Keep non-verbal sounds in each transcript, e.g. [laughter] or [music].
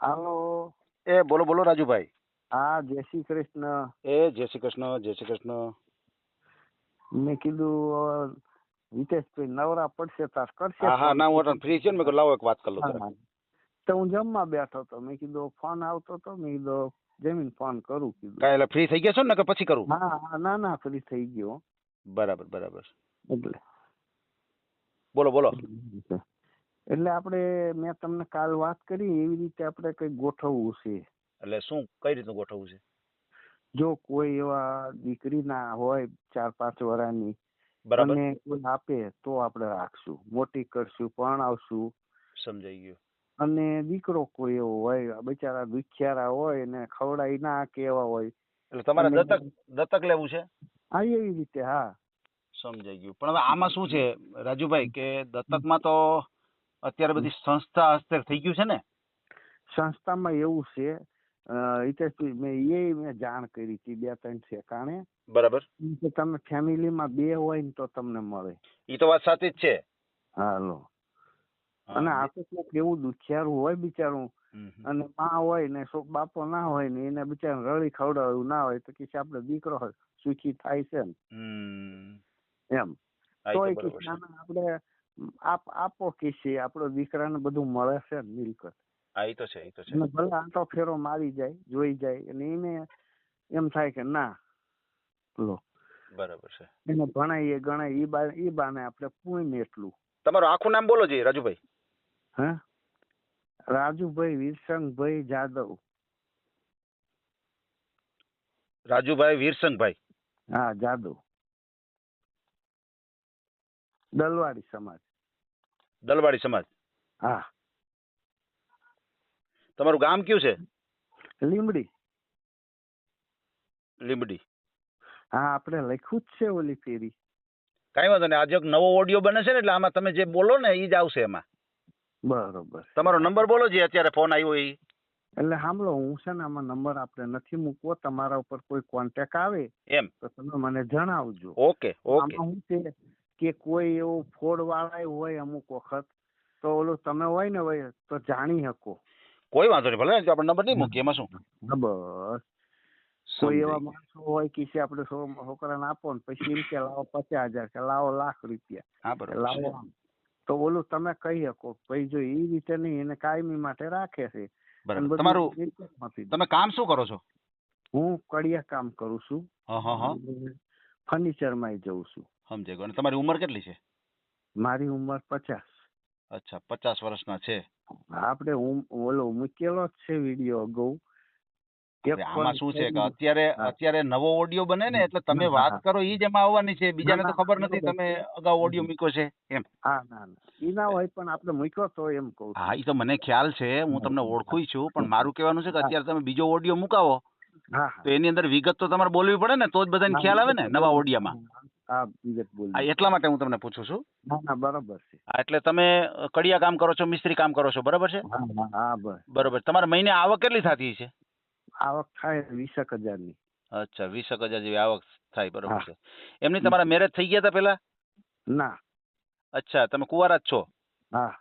હાલો. એ બોલો બોલો રાજુભાઈ. હા જય શ્રી કૃષ્ણ. એ જય શ્રી કૃષ્ણ જય શ્રી કૃષ્ણ. મેં કીધું હિતેશભાઈ નવરા પડશે તાર કરશે હા હા ના હું ફ્રી છે ને મેં કીધું લાવો એક વાત કરી લઉં. તો હું જમવા બેઠો તો મેં કીધું ફોન આવતો તો મેં કીધું જમીન ફોન કરું કીધું. કાંઈ એટલે ફ્રી થઈ ગયા છો ને કે પછી કરું? હા હા ના ના ફ્રી થઈ ગયો. બરાબર બરાબર. એટલે. બોલો બોલો. એટલે આપણે મેં તમને કાલ વાત કરી એવી રીતે આપણે કઈ ગોઠવવું છે. એટલે શું કઈ રીતનું ગોઠવવું છે? જો કોઈ એવા દીકરીના હોય ચાર પાંચ વર્ષની અને કોઈ આપે તો આપણે રાખશું. મોટી કરશું પરણાવશું. સમજાઈ ગયું. અને દીકરો કોઈ એવો હોય બિચારા દુખિયારા હોય ને ખવડાઈ ના કે એવા હોય. એટલે તમારે દત્તક દત્તક લેવું છે? હા એવી રીતે હા. સમજાઈ ગયું. પણ હવે આમાં શું છે રાજુભાઈ કે દત્તકમાં તો અત્યારે બધી સંસ્થા હસ્તે થઈ ગયું છે ને? સંસ્થામાં એવું છે હિતેશભાઈ મેં એ મેં જાણ કરી હતી બે ત્રણ ઠેકાણે. બરાબર. કે તમે ફેમિલીમાં બે હોય ને તો તમને મળે. એ તો વાત સાચી જ છે. હાલો. અને આ તો કોઈક એવું દુખિયારું હોય બિચારું. અને માં હોય ને શોક બાપો ના હોય ને એને બિચારા રળી ખવડાવ્યું ના હોય તો કે આપડે દીકરો હોય, સુખી થાય છે ને. એમ. તો. આપણે આપ આપો કે આપણો દીકરાને બધું મળે છે ને મિલકત. હા એ તો છે એ તો છે. ભલે આંટો ફેરો મારી જાય જોઈ જાય અને એને એમ થાય કે ના લો. બરાબર છે. એને ભણાઈએ ગણાય ઈ બા ઈ બાને આપણે પૂછ્યું એટલું. તમારું આખું નામ બોલો જી રાજુભાઈ. હા? રાજુભાઈ વીરસંગભાઈ જાદવ. રાજુભાઈ વીરસંગભાઈ. હા જાદવ. દલવાડી સમાજ. દલવાડી સમાજ? હા. તમારું ગામ કયું છે? લીમડી લીમડી હા આપણે લખ્યું જ છે ઓલી ફેરી. કાંઈ વાંધો નહીં આજે એક નવો ઓડિયો બને છે ને એટલે આમાં તમે જે બોલો ને એ જ આવશે એમાં. બરોબર. તમારો નંબર બોલો જે અત્યારે ફોન આવ્યો એ. એટલે સાંભળો હું છે ને આમાં નંબર આપણે નથી મૂકવો તમારા ઉપર કોઈ કોન્ટેક આવે એમ. તો તમે મને જણાવજો. Okay okay. હું છે કે કોઈ એવો ફોડ વાળા હોય અમુક વખત તો ઓલું તમે હોય ને ભાઈ તો જાણી શકો. કોઈ વાંધો નહીં ભલે આપણે નંબર નહીં મૂકીએ એમાં શું? બસ. કોઈ એવા માણસો હોય કે આપણે સો- છોકરાને આપો ને પછી એમ કે લાવો પચાસ હજાર કે લાવો લાખ રૂપિયા. લાવો તો ઓલું તમે કહી શકો ભાઈ જો એ રીતે નહીં એને કાયમી માટે રાખે છે. તમારું તમે કામ શું કરો છો? હું કડિયા કામ કરું છું. ફર્નિચરમાં જઉં છું. સમજાઈ ગયું. અને તમારી ઉંમર કેટલી છે? મારી ઉંમર પચાસ. અચ્છા પચાસ વર્ષના છે. આપણે ઓલો મૂકેલો જ છે વીડિયો અગાઉ. આમાં શું છે કે અત્યારે અત્યારે નવો ઓડિયો બને ને એટલે તમે વાત કરો એ જ એમાં આવવાની છે. બીજાને તો ખબર નથી તમે અગાઉ ઓડિયો મૂક્યો છે એમ. હા ના એ ના હોય પણ આપણે મૂક્યો તો એમ કહું હા એ તો મને ખ્યાલ છે હું તમને ઓળખું છું પણ મારું કહેવાનું છે કે અત્યારે તમે બીજો ઓડિયો મુકાવો તો એની અંદર વિગત તો તમારે બોલવી પડે ને તો જ બધાને ખ્યાલ આવે ને નવા ઓડિયામાં. હા વિગત બોલ એટલા માટે હું તમને પૂછું છું? ના ના બરોબર છે. એટલે તમે કડિયા કામ કરો છો મિસ્ત્રી કામ કરો છો બરાબર છે? હા હા બરોબર. તમારે મહિને આવક કેટલી થતી છે? આવક થાય વીસેક હજારની અચ્છા વીસ એક હજાર જેવી આવક થાય બરોબર છે. એમની તમારા મેરેજ થઈ ગયા હતા પેલા ના. અચ્છા તમે કુંવારા જ છો? હા.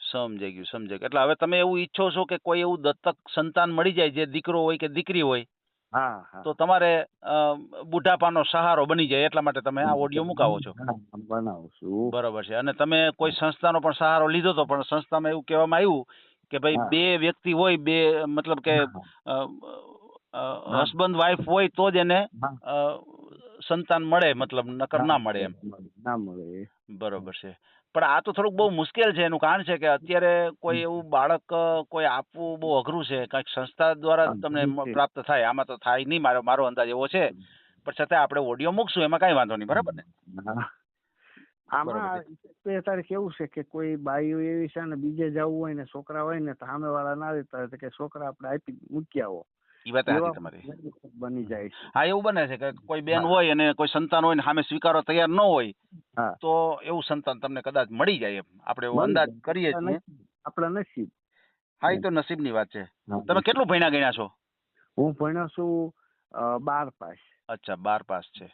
સમજાઈ ગયું સમજાઈ ગયું. એટલે હવે તમે એવું ઈચ્છો છો કે કોઈ એવું દત્તક સંતાન મળી જાય જે દીકરો હોય કે દીકરી હોય? તો તમારે બુઢાપાનો સહારો બની જાય એટલા માટે તમે આ ઓડિયો મુકાવો છો. બનાવું છું. બરોબર છે. અને તમે કોઈ સંસ્થાનો પણ સહારો લીધો તો પણ સંસ્થામાં એવું કહેવામાં આવ્યું કે ભાઈ બે વ્યક્તિ હોય બે મતલબ કે. હસબન્ડ વાઈફ હોય તો જ એને સંતાન મળે મતલબ નકર ના મળે એમ. ના મળે. બરોબર છે. પણ આ તો થોડુંક બહુ મુશ્કેલ છે એનું કારણ છે કે અત્યારે કોઈ એવું બાળક કોઈ આપવું બહુ અઘરું છે. કંઈક સંસ્થા દ્વારા તમને પ્રાપ્ત થાય. આમાં તો થાય નહીં મારો મારો અંદાજ એવો છે. પણ છતાં આપણે ઓડિયો મૂકશું એમાં કાંઈ વાંધો નહીં બરાબર ને? આમાં અત્યારે કેવું છે કે કોઈ બાઈઓ એવી છે ને બીજે જવું હોય ને છોકરા હોય ને તો સામે વાળા ના દેતા હોય કે છોકરા આપણે આપી મૂકી આવો એ વાત હતી તમારી. બની જાય હા એવું બને છે કે કોઈ બેન હોય અને કોઈ સંતાન હોય ને સામે સ્વીકારવા તૈયાર ન હોય તો એવું સંતાન તમને કદાચ મળી જાય એમ. આપણે એવો અંદાજ કરીએ છીએ. આપણા નસીબ. હા એ તો નસીબની વાત છે. તમે કેટલું ભણ્યા ગણ્યા છો? હું ભણ્યો છું બાર પાસ. અચ્છા બાર પાસ છે.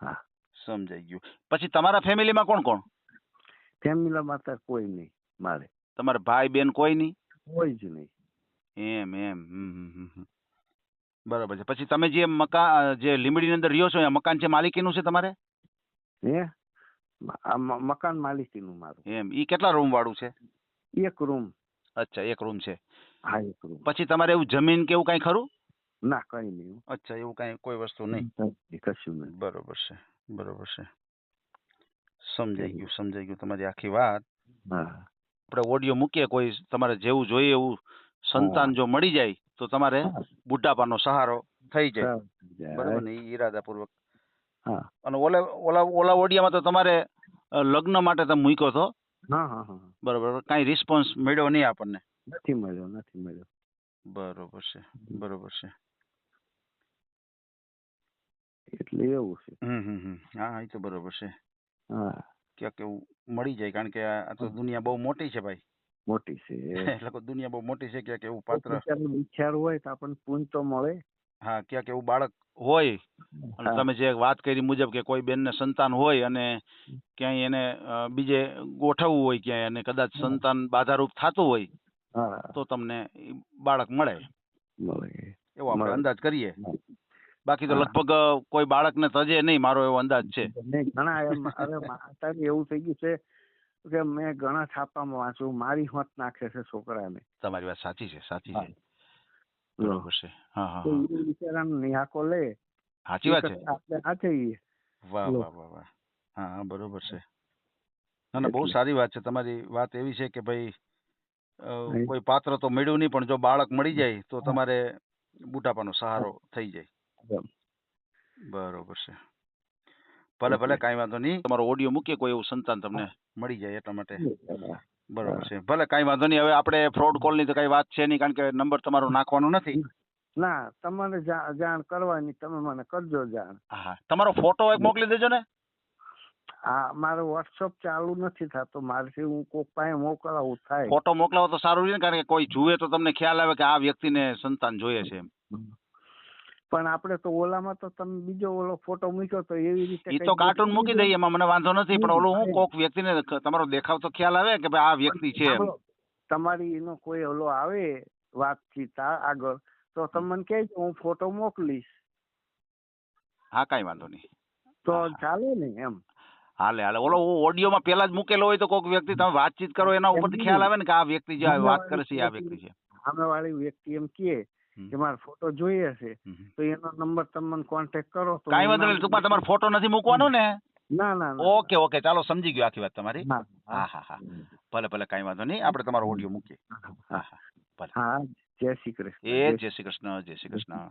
હા. સમજાઈ ગયું. પછી તમારા ફેમિલીમાં કોણ કોણ? ફેમિલીમાં તો કોઈ નહીં મારે. તમારા ભાઈ બેન કોઈ નહીં? કોઈ જ નહીં. એમ એમ હમ, હમ, હમ. બરાબર છે. પછી તમે જે મકાન જે લીંબડીની અંદર રહ્યો છો એ મકાન છે માલિકીનું છે તમારે? હે? આ મ- મકાન માલિકીનું મારું. એમ. ઈ કેટલા રૂમ વાળું છે? એક રૂમ. અચ્છા એક રૂમ છે. હા એક રૂમ. પછી તમારે એવું જમીન કે એવું કઈ ખરું? ના કઈ નહીં અચ્છા એવું કઈ કોઈ વસ્તુ નહીં. નહીં કશું નહીં. બરોબર છે બરોબર છે. સમજાઈ ગયું સમજાઈ ગયું તમારી આખી વાત. હા. આપણે ઓડિયો મૂકીએ કોઈ તમારે જેવું જોઈએ એવું સંતાન જો મળી જાય તો તમારે બુઢાપાનો સહારો થઈ જાય. બરોબર ને? ઈરાદા ઈરાદાપૂર્વક. હા. અને ઓલા ઓલા ઓલા ઓડિયામાં તો તમારે લગ્ન માટે તમે મૂક્યો હતો બરોબર. કાંઈ રિસ્પોન્સ મળ્યો નહીં આપણને? નથી મળ્યો નથી મળ્યો. બરોબર છે બરોબર છે. એટલે એવું છે. હા એ તો બરોબર છે. હા. ક્યાંક એવું મળી જાય કારણ કે આ તો દુનિયા બહુ મોટી છે ભાઈ. મોટી છે. [laughs] એટલે કે દુનિયા બહુ મોટી છે ક્યાંક એવું પાત્ર. વિચાર હોય તો આપણને પૂંજ તો મળે. હા ક્યાંક એવું બાળક હોય અને તમે જે વાત કરી મુજબ કે કોઈ બેનને સંતાન હોય અને ક્યાંય એને બીજે ગોઠવવું હોય ક્યાંય અને કદાચ સંતાન બાધારૂપ થતું હોય તો તમને બાળક મળે. મળે. એવો આપણે અંદાજ કરીએ. બાકી તો લગભગ કોઈ બાળકને તજે નહીં મારો એવો અંદાજ છે. ઘણા અરે મા- એવું થઈ ગયું છે કે મેં ઘણા છાપામાં વાંચ્યું મારી હોત નાખે છે છોકરાને. તમારી વાત સાચી છે સાચી. છે. બરોબર છે. હા હા બિચારાનો નિહાકો લે. સાચી વાત છે. આપણે આ જઈએ વાહ વાહ વાહ વાહ. હા હા બરોબર છે. ના ના બહુ સારી વાત છે. તમારી વાત એવી છે કે ભાઈ કોઈ પાત્ર તો મળ્યું નહીં પણ જો બાળક મળી જાય તો તમારે બુઢાપાનો સહારો થઈ જાય. બરોબર છે. ભલે ભલે. કાંઈ વાંધો નહીં. તમારો ઓડિયો મૂકીએ કોઈ એવું સંતાન તમને મળી જાય એટલા માટે. બરોબર છે. ભલે કાંઈ વાંધો નહીં. હવે આપણે ફ્રોડ કોલની તો કાંઈ વાત છે નહીં કારણ કે નંબર તમારો નાખવાનો નથી. ના તમારે જાણ કરવાની તમે મને કરજો જાણ. હા. તમારો ફોટો એક મોકલી દેજો ને. આ મારો વોટ્સઅપ ચાલુ નથી થતો. મારથી હું કોક પાસે મોકલાવું થાય. ફોટો મોકલાવો તો સારું રહે કારણ કે કોઈ જુએ તો તમને ખ્યાલ આવે કે આ વ્યક્તિને સંતાન જોઈએ છે એમ. પણ આપણે તો ઓલામાં તો તમે બીજો ઓલો ફોટો મૂક્યો તો એવી રીતે ઈ તો કાર્ટૂન મૂકી દઈએ એમાં મને વાંધો નથી પણ ઓલું હું કોક વ્યક્તિને તમારો દેખાવ તો ખ્યાલ આવે કે ભાઈ આ વ્યક્તિ છે તમારી એનો કોઈ ઓલો આવે વાતચીત આગળ તો તમે મને કહેજો હું ફોટો મોકલીશ. હા કાંઈ વાંધો નહીં. તો ચાલે ને એમ. હાલે હાલે. ઓલો ઓડિયોમાં પેલા જ મૂકેલો હોય તો કોઈક વ્યક્તિ તમે વાતચીત કરો એના ઉપરથી ખ્યાલ આવે ને કે આ વ્યક્તિ જે વાત કરે છે આ વ્યક્તિ છે. સામેવાળી વ્યક્તિ એમ કહે હમ. કે મારો ફોટો જોઈએ છે તો એનો નંબર તમને મને કોન્ટેક્ટ કરો તો કાંઈ વાંધો નહીં ટૂંકમાં તમારો ફોટો નથી મૂકવાનો ને? ના ના ઓકે ઓકે ચાલો સમજી ગયો આખી વાત તમારી. હા હા. હા ભલે ભલે કાંઈ વાંધો નહીં આપણે તમારો ઓડિયો મૂકીએ. હા હા. હા જય શ્રી કૃષ્ણ એ જય શ્રી કૃષ્ણ જય શ્રી કૃષ્ણ.